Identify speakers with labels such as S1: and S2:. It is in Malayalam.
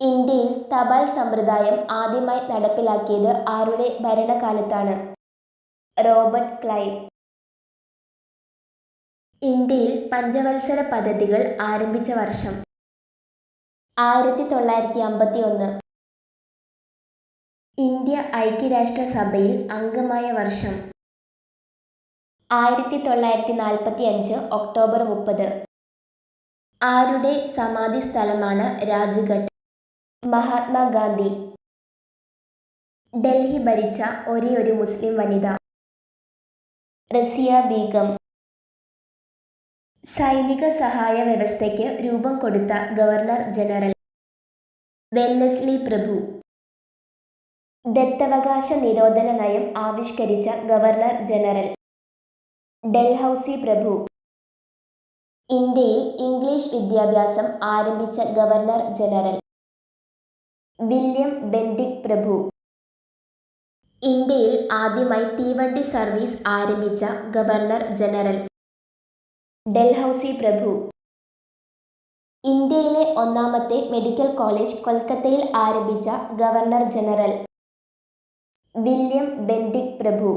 S1: ഇന്ത്യയിൽ തപാൽ സമ്പ്രദായം ആദ്യമായി നടപ്പിലാക്കിയത് ആരുടെ ഭരണകാലത്താണ്? Robert Clive. ഇന്ത്യയിൽ പഞ്ചവത്സര പദ്ധതികൾ ആരംഭിച്ച വർഷം. ആയിരത്തി തൊള്ളായിരത്തി അമ്പത്തി ഒന്ന് ഇന്ത്യ ഐക്യരാഷ്ട്രസഭയിൽ അംഗമായ വർഷം. ആയിരത്തി തൊള്ളായിരത്തി നാൽപ്പത്തി അഞ്ച് ഒക്ടോബർ മുപ്പത്. ആരുടെ സമാധി സ്ഥലമാണ് രാജ്ഘട്ട്? മഹാത്മാഗാന്ധി. ഡൽഹി ഭരിച്ച ഒരേയൊരു മുസ്ലിം വനിത. റസിയ ബീഗം. സൈനിക സഹായ വ്യവസ്ഥയ്ക്ക് രൂപം കൊടുത്ത ഗവർണർ ജനറൽ. വെല്ലസ്ലി പ്രഭു. ദത്തവകാശ നിരോധന നയം ആവിഷ്കരിച്ച ഗവർണർ ജനറൽ. ഡൽഹൌസി പ്രഭു. ഇന്ത്യയിൽ ഇംഗ്ലീഷ് വിദ്യാഭ്യാസം ആരംഭിച്ച ഗവർണർ ജനറൽ. വില്യം ബെൻഡിക് പ്രഭു. ഇന്ത്യയിൽ ആദ്യമായി തീവണ്ടി സർവീസ് ആരംഭിച്ച ഗവർണർ ജനറൽ. ഡൽഹൌസി പ്രഭു. ഇന്ത്യയിലെ ഒന്നാമത്തെ മെഡിക്കൽ കോളേജ് കൊൽക്കത്തയിൽ ആരംഭിച്ച ഗവർണർ ജനറൽ. വില്യം ബെൻഡിക് പ്രഭു.